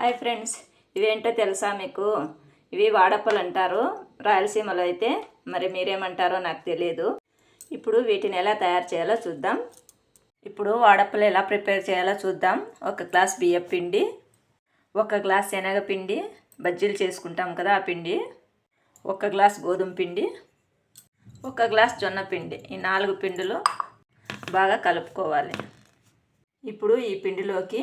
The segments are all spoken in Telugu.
హాయ్ ఫ్రెండ్స్ ఇవేంటో తెలుసా మీకు? ఇవి వాడప్పలు అంటారు. రాయలసీమలో అయితే మరి మీరేమంటారో నాకు తెలియదు ఇప్పుడు వీటిని ఎలా తయారు చేయాలో చూద్దాం. ఇప్పుడు వాడప్పలు ఎలా ప్రిపేర్ చేయాలో చూద్దాం. ఒక గ్లాస్ బియ్యం పిండి ఒక గ్లాస్ శనగపిండి బజ్జీలు చేసుకుంటాం కదా ఆ పిండి ఒక గ్లాస్ గోధుమ పిండి ఒక గ్లాస్ జొన్న పిండి. ఈ నాలుగు పిండిలు బాగా కలుపుకోవాలి. ఇప్పుడు ఈ పిండిలోకి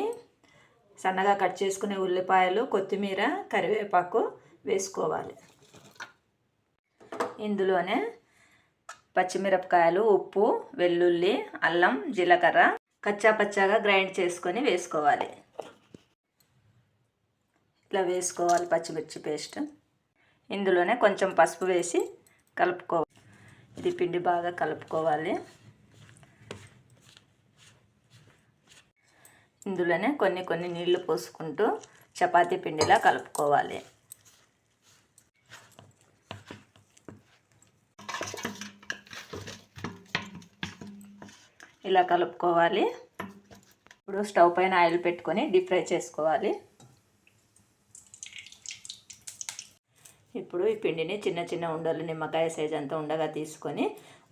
సన్నగా కట్ చేసుకునే ఉల్లిపాయలు కొత్తిమీర కరివేపాకు వేసుకోవాలి. ఇందులోనే పచ్చిమిరపకాయలు ఉప్పు వెల్లుల్లి అల్లం జీలకర్ర కచ్చా పచ్చాగా గ్రైండ్ చేసుకొని వేసుకోవాలి. ఇట్లా వేసుకోవాలి పచ్చిమిర్చి పేస్ట్. ఇందులోనే కొంచెం పసుపు వేసి కలుపుకోవాలి. ఇది పిండి బాగా కలుపుకోవాలి. ఇందులోనే కొన్ని కొన్ని నీళ్ళు పోసుకుంటూ చపాతీ పిండిలా కలుపుకోవాలి. ఇలా కలుపుకోవాలి. ఇప్పుడు స్టవ్ పైన ఆయిల్ పెట్టుకొని డీప్ ఫ్రై చేసుకోవాలి. ఇప్పుడు ఈ పిండిని చిన్న చిన్న ఉండలు నిమ్మకాయ సైజ్ అంతా ఉండగా తీసుకొని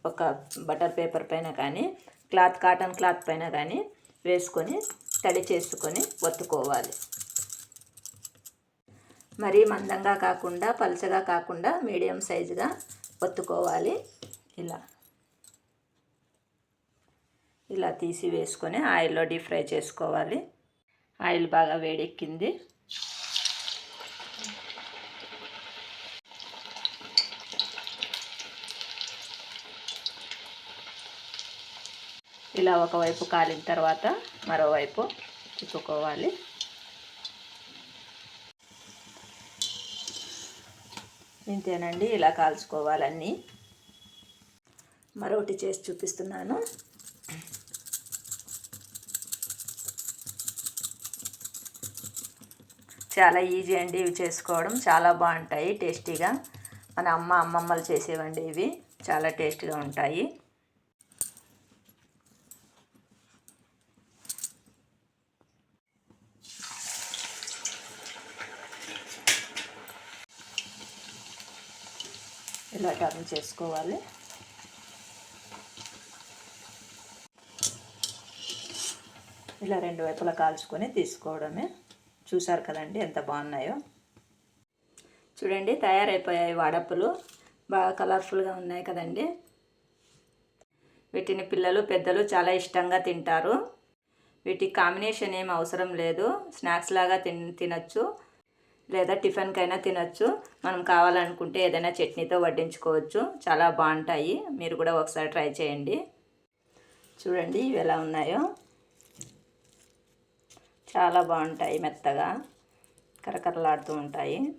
ఒక బటర్ పేపర్ పైన కానీ క్లాత్ కాటన్ క్లాత్ పైన కానీ వేసుకొని తడి చేసుకొని ఒత్తుకోవాలి. మరీ మందంగా కాకుండా పలచగా కాకుండా మీడియం సైజుగా ఒత్తుకోవాలి. ఇలా. ఇలా తీసి వేసుకొని ఆయిల్లో డీప్ ఫ్రై చేసుకోవాలి. ఆయిల్ బాగా వేడెక్కింది. ఇలా ఒకవైపు కాలిన తర్వాత మరోవైపు తిప్పుకోవాలి. ఇంతేనండి ఇలా కాల్చుకోవాలన్నీ. మరొకటి చేసి చూపిస్తున్నాను. చాలా ఈజీ అండి ఇవి చేసుకోవడం. చాలా బాగుంటాయి టేస్టీగా. మన అమ్మ అమ్మమ్మలు చేసేవండి ఇవి. చాలా టేస్టీగా ఉంటాయి. ఇలా టర్న్ చేసుకోవాలి. ఇలా రెండు వైపులా కాల్చుకొని తీసుకోవడమే. చూసారు కదండి ఎంత బాగున్నాయో. చూడండి తయారైపోయాయి వాడప్పులు బాగా కలర్ఫుల్గా ఉన్నాయి కదండి. వీటిని పిల్లలు పెద్దలు చాలా ఇష్టంగా తింటారు. వీటి కాంబినేషన్ ఏం అవసరం లేదు. స్నాక్స్ లాగా తిన్ తినచ్చు. లేదా టిఫిన్కైనా తినచ్చు. మనం కావాలనుకుంటే ఏదైనా చట్నీతో వడ్డించుకోవచ్చు. చాలా బాగుంటాయి. మీరు కూడా ఒకసారి ట్రై చేయండి. చూడండి ఇవి ఎలా ఉన్నాయో. చాలా బాగుంటాయి మెత్తగా. కరకరలాడుతూ ఉంటాయి.